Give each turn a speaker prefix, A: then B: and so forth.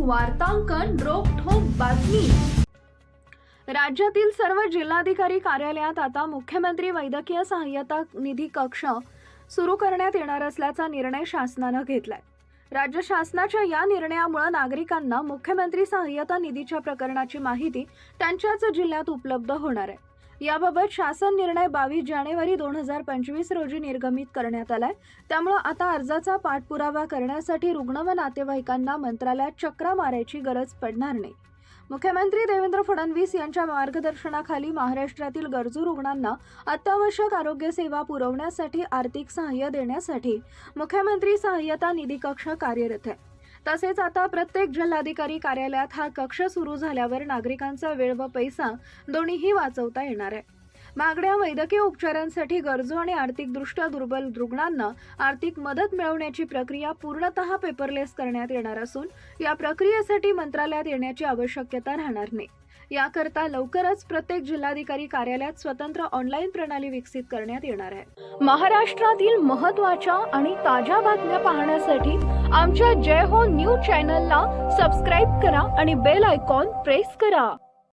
A: वार्तांकन रोखोक बातमी. राज्यातील सर्व जिल्हाधिकारी कार्यालयात आता मुख्यमंत्री वैद्यकीय सहाय्यता निधी कक्ष सुरू करण्यात येणार असल्याचा निर्णय शासनानं घेतलाय. राज्य शासनाच्या या निर्णयामुळे नागरिकांना मुख्यमंत्री सहाय्यता निधीच्या प्रकरणाची माहिती त्यांच्याच जिल्ह्यात उपलब्ध होणार आहे. याबाबत शासन निर्णय बावीस जानेवारी दोन हजार पंचवीस रोजी निर्गमित करण्यात आलाय. त्यामुळं आता अर्जाचा पाठपुरावा करण्यासाठी रुग्ण व नातेवाईकांना मंत्रालयात चक्रा मारायची गरज पडणार नाही. मुख्यमंत्री देवेंद्र फडणवीस यांच्या मार्गदर्शनाखाली महाराष्ट्रातील गरजू रुग्णांना अत्यावश्यक आरोग्य सेवा पुरवण्यासाठी आर्थिक सहाय्य देण्यासाठी मुख्यमंत्री सहाय्यता निधी कक्ष कार्यरत आहे. तसेच आता प्रत्येक जिल्हाधिकारी कार्यालयात हा कक्ष सुरू झाल्यावर नागरिकांचा वेळ व पैसा दोन्हीही वाचवता येणार आहे. मागण्या वैद्यकीय उपचारांसाठी गरजू आणि आर्थिकदृष्ट्या दुर्बल रुग्णांना आर्थिक मदत मिळवण्याची प्रक्रिया पूर्णतः पेपरलेस करण्यात येणार असून या प्रक्रियेसाठी मंत्रालयात येण्याची आवश्यकता राहणार नाही. याकरता लवकरच प्रत्येक जिल्हाधिकारी कार्यालयात स्वतंत्र ऑनलाईन प्रणाली विकसित करण्यात येणार आहे. महाराष्ट्रातील महत्त्वाच्या आणि ताज्या बातम्या पाहण्यासाठी आमच्या जय हो न्यूज चॅनलला सबस्क्राईब करा आणि बेल आयकॉन प्रेस करा.